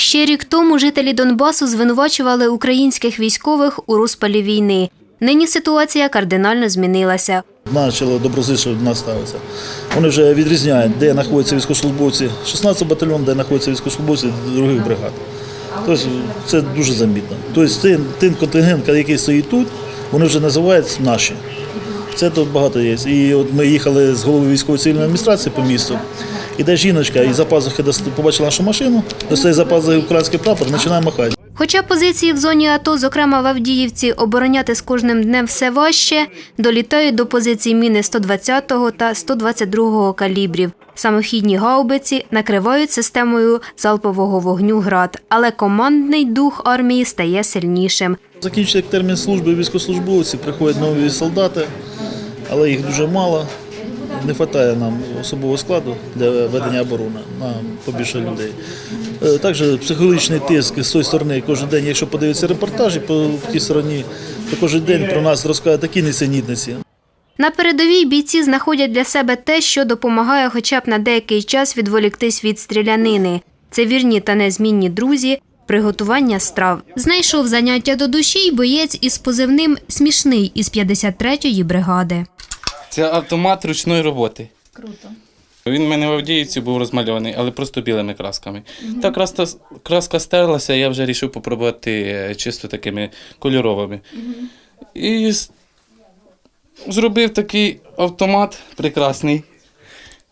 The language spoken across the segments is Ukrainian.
Ще рік тому жителі Донбасу звинувачували українських військових у розпалі війни. Нині ситуація кардинально змінилася. Почали доброзичливо до нас ставитися. Вони вже відрізняють, де знаходяться військовослужбовці 16 батальйон, де знаходяться військовослужбовці других бригад. Тобто це дуже замітно. Тобто той контингент, який стоїть тут, вони вже називають наші. Це тут багато є. І от ми їхали з голови військової цивільної адміністрації по місту. Іде жіночка і за пазухи побачила нашу машину, достає за пазухи український прапор, починає махати. Хоча позиції в зоні АТО, зокрема в Авдіївці, обороняти з кожним днем все важче, долітають до позицій міни 120-го та 122-го калібрів. Самохідні гаубиці накривають системою залпового вогню град, але командний дух армії стає сильнішим. Закінчується термін служби військовослужбовці, приходять нові солдати, але їх дуже мало. Не вистачає нам особового складу для ведення оборони, нам побільше людей. Е, Також психологічний тиск з тої сторони кожен день, якщо подивитися репортажі по тій стороні, то кожен день про нас розказують такі несенітниці. На передовій бійці знаходять для себе те, що допомагає хоча б на деякий час відволіктись від стрілянини. Це вірні та незмінні друзі, приготування страв. Знайшов заняття до душі й боєць із позивним смішний із 53-ї бригади. Це автомат ручної роботи. Круто. Він в мене в Авдіївці був розмальований, але просто білими красками. Та краска, краска стерлася, я вже вирішив попробувати е, чисто такими кольоровими. І с- зробив такий автомат прекрасний.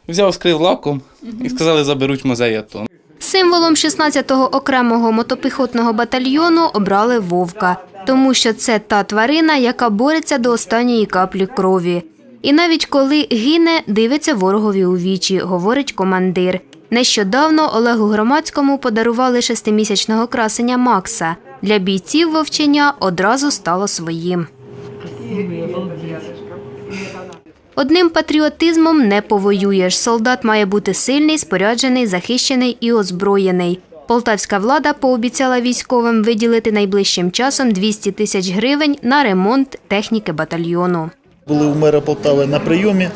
Взяв, скрив лаком і сказали, заберуть музей АТО. Символом 16-го окремого мотопіхотного батальйону обрали вовка, тому що це та тварина, яка бореться до останньої каплі крові. І навіть коли гине, дивиться ворогові у вічі, говорить командир. Нещодавно Олегу Громадському подарували шестимісячного красення Макса. Для бійців вовчення одразу стало своїм. Одним патріотизмом не повоюєш. Солдат має бути сильний, споряджений, захищений і озброєний. Полтавська влада пообіцяла військовим виділити найближчим часом 200 тисяч гривень на ремонт техніки батальйону. Були у мера Полтави на прийомі.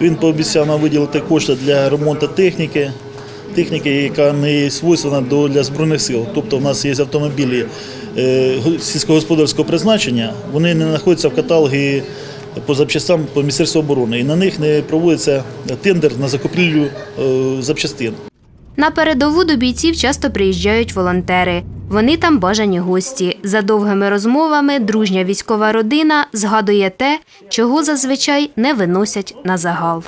Він пообіцяв нам виділити кошти для ремонту техніки, техніки, яка не свойственна для збройних сил. Тобто, в нас є автомобілі е, сільськогосподарського призначення, вони не знаходяться в каталогі по запчастям по Міністерству оборони, і на них не проводиться тендер на закупівлю е, запчастин. На передову до бійців часто приїжджають волонтери. Вони там бажані гості. За довгими розмовами дружня військова родина згадує те, чого зазвичай не виносять на загал.